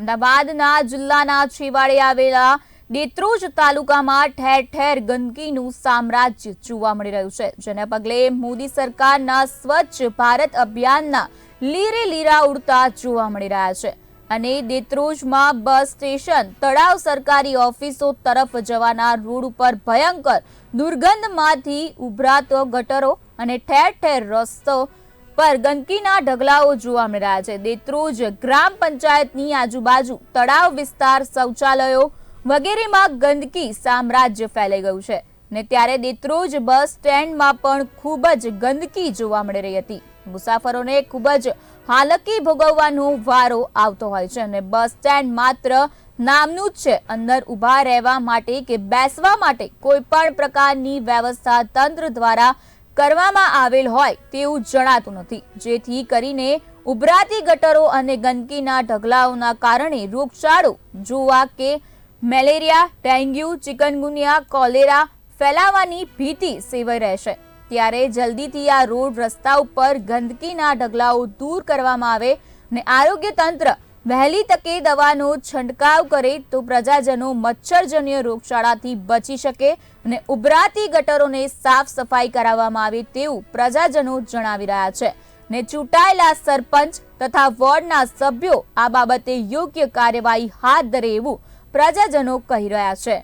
અમદાવાદના જિલ્લાના છેવાડે આવેલા દેત્રોજ તાલુકામાં ઠેર ઠેર ગંદકીનું સામ્રાજ્ય જોવા મળી રહ્યું છે, જેના પગલે મોદી સરકારના સ્વચ્છ ભારત અભિયાનના લીરે લીરા ઉડતા જોવા મળી રહ્યા છે અને દેત્રોજમાં બસ સ્ટેશન, તળાવ સરકારી ઓફિસો તરફ જવાના રોડ ઉપર ભયંકર દુર્ગંધમાંથી ઉભરાતો ગટરો અને ઠેર ઠેર રસ્તો પર ગંદકીના ઢગલાઓ જોવા મળ્યા છે. દેત્રોજ ગ્રામ પંચાયતની આજુબાજુ તળાવ વિસ્તાર શૌચાલયો વગેરેમાં ગંદકી સામ્રાજ્ય ફેલાઈ ગયું છે ને ત્યારે દેત્રોજ બસ સ્ટેન્ડમાં પણ ખૂબ જ ગંદકી જોવા મળી રહી હતી. મુસાફરોને ખૂબ જ હાલકી ભોગવવાનો વારો આવતો હોય છે અને બસ સ્ટેન્ડ માત્ર નામનું જ છે. અંદર ઊભા રહેવા માટે કે બેસવા માટે કોઈ પણ પ્રકારની વ્યવસ્થા તંત્ર દ્વારા કરવામાં આવેલ હોય તેવું જણાતું નથી. જેથી કરીને ઉભરાતી ગટરો અને ગંદકીના ઢગલાઓના કારણે રોગચાળો જોવા કે મેલેરિયા, ડેન્ગ્યુ, ચિકનગુનિયા, કોલેરા ફેલાવાની ભીતિ સેવાઈ રહેશે ત્યારે જલ્દીથી આ રોડ રસ્તા ઉપર ગંદકીના ઢગલાઓ દૂર કરવામાં આવે અને આરોગ્ય તંત્ર વહેલી તકે દવાનો છંટકાવ કરે તો પ્રજાજનો મચ્છરજન્ય રોગચાળાથી બચી શકે અને ઉભરાતી ગટરોને સાફ સફાઈ કરાવવામાં આવે તેવું પ્રજાજનો જણાવી રહ્યા છે. ને ચૂંટાયેલા સરપંચ તથા વોર્ડના સભ્યો આ બાબતે યોગ્ય કાર્યવાહી હાથ ધરે એવું પ્રજાજનો કહી રહ્યા છે.